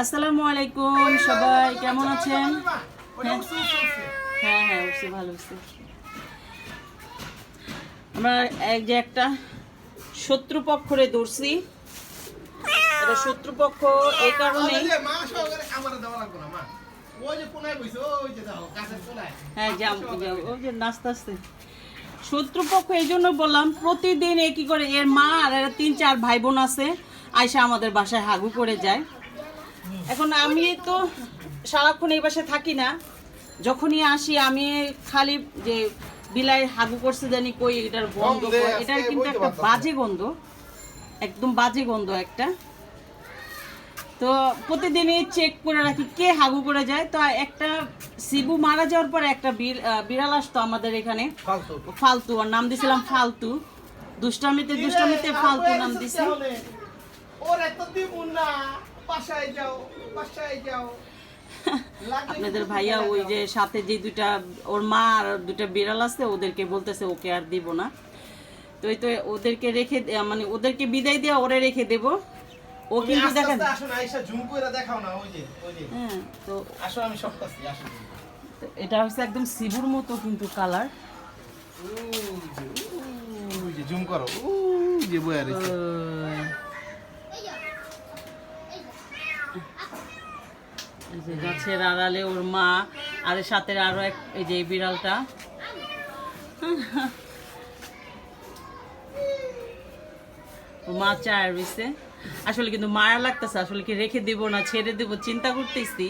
আসসালামু আলাইকুম সবাই কেমন আছেন? হ্যাঁ হ্যাঁ হ্যাঁ উঠছে ভালো উঠছে। আমরা এক যে একটা শত্রুপক্ষরে ধরছি। এটা শত্রুপক্ষ এই কারণে হ্যাঁ যাও যাও ওই যে নাস্তা আসতে শত্রুপক্ষ এই জন্য বললাম প্রতিদিন এ কি করে এর মা আর এরা তিন চার ভাই বোন আছে আয়সা আমাদের বাসায় হাগু করে যায়। এখন আমি তো সারাক্ষণ এই পাশে থাকি না। যখনই আসি আমি খালি যে বিলাই হাগু করছে জানি কই এটার গন্ধ এটার কিন্তু একটা বাজে গন্ধ একদম বাজে গন্ধ একটা। তো প্রতিদিনই চেক করে রাখি কে হাগু করে যায়। তো একটা শিবু মারা যাওয়ার পর একটা বিড়- বিড়াল আসতো আমাদের এখানে। ফালতু। ওর নাম দিছিলাম ফালতু। দুষ্টামিতে দুষ্টামিতে ফালতু নাম দিছি। আপনাদের ভাইয়া ওই যে সাথে যে দুইটা ওর মা আর দুইটা বিড়াল আছে ওদেরকে বলতেছে ওকে আর দিব না। তো এই তো ওদেরকে রেখে মানে ওদেরকে বিদায় দিয়ে ওরে রেখে দেব। ও কিন্তু দেখেন হ্যাঁ তো তো এটা হচ্ছে একদম শিবুর মতো কিন্তু কালার। জুম করো যে রয়েছে এই যে গাছের আড়ালে ওর মা, আর সাথে আরও এক, এই যে বিড়ালটা। মা চায় রয়েছে আসলে কিন্তু মায়া লাগতেছে, আসলে কি রেখে দিব না, ছেড়ে দিব, চিন্তা করতেছি।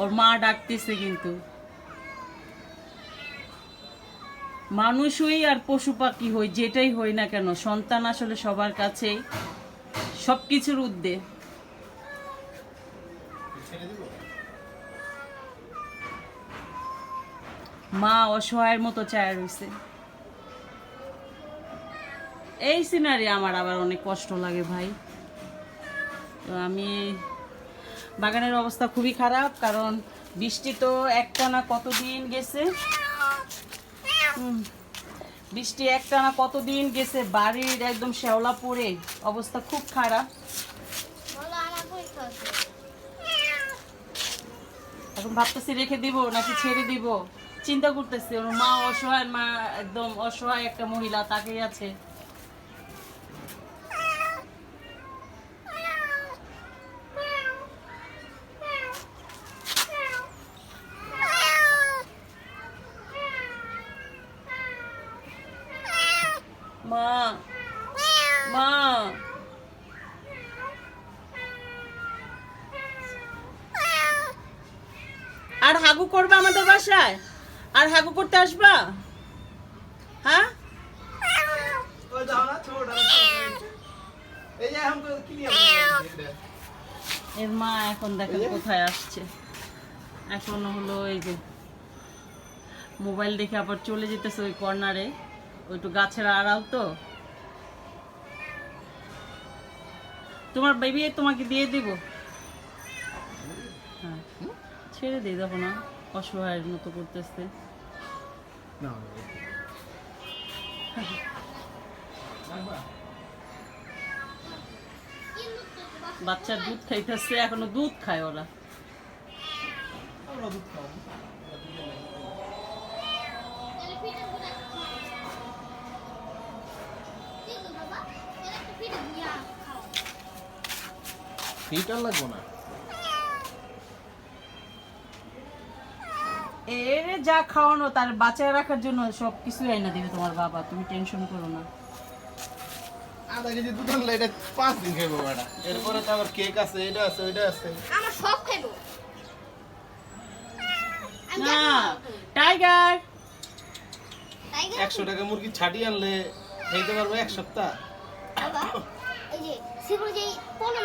ওর মা ডাকতেছে কিন্তু। মানুষ হই আর পশু পাখি হই, যেটাই হই না কেন, সন্তান আসলে সবার কাছেই। সব কিছুর উদ্দে মা অসহায়ের মতো চায় রয়েছে এই সিনারি আমার আবার অনেক কষ্ট লাগে ভাই। তো আমি বাগানের অবস্থা খুবই খারাপ, কারণ বৃষ্টি তো একটানা কতদিন গেছে। বৃষ্টি একটানা কতদিন গেছে? বাড়ির একদম শ্যাওলা পড়ে। অবস্থা খুব খারাপ। এখন ভাবতেছি রেখে দিব নাকি ছেড়ে দিব? চিন্তা করতেছি, ওর মা অসহায়, মা একদম অসহায় একটা মহিলা, তাকেই আছে। মা। মা। আর হাগু করবে আমাদের বাসায়? আর হাগু করতে আসবা? হ্যাঁ? এর মা এখন দেখেন কোথায় আসছে। এখন হলো এই যে মোবাইল দেখে আবার চলে যেতেছে ওই কর্নারে। ওইটু গাছের আড়াল তো। তোমার বেবি তোমাকে দিয়ে দিব। হ্যাঁ ছেড়ে দিই দেখো না অসহায়ের মতো করতেছে। বাচ্চা দুধ খাইতেছে এখনও দুধ খায় ওরা। ফিটার লাগবো না। এর যা খাওয়ানো তার বাঁচায় রাখার জন্য সব কিছু আইনা দিবে তোমার বাবা তুমি টেনশন করো না। আধা কেজি দুধ আনলে এটা পাঁচ দিন খাইবো বেটা। এরপরে তো আবার কেক আছে এটা আছে ওইটা আছে। আমার সব খাইবো। না। টাইগার একশো টাকা মুরগি ছাটি আনলে খাইতে পারব এক সপ্তাহ। বাবা এই যে শিবুর যে পনেরো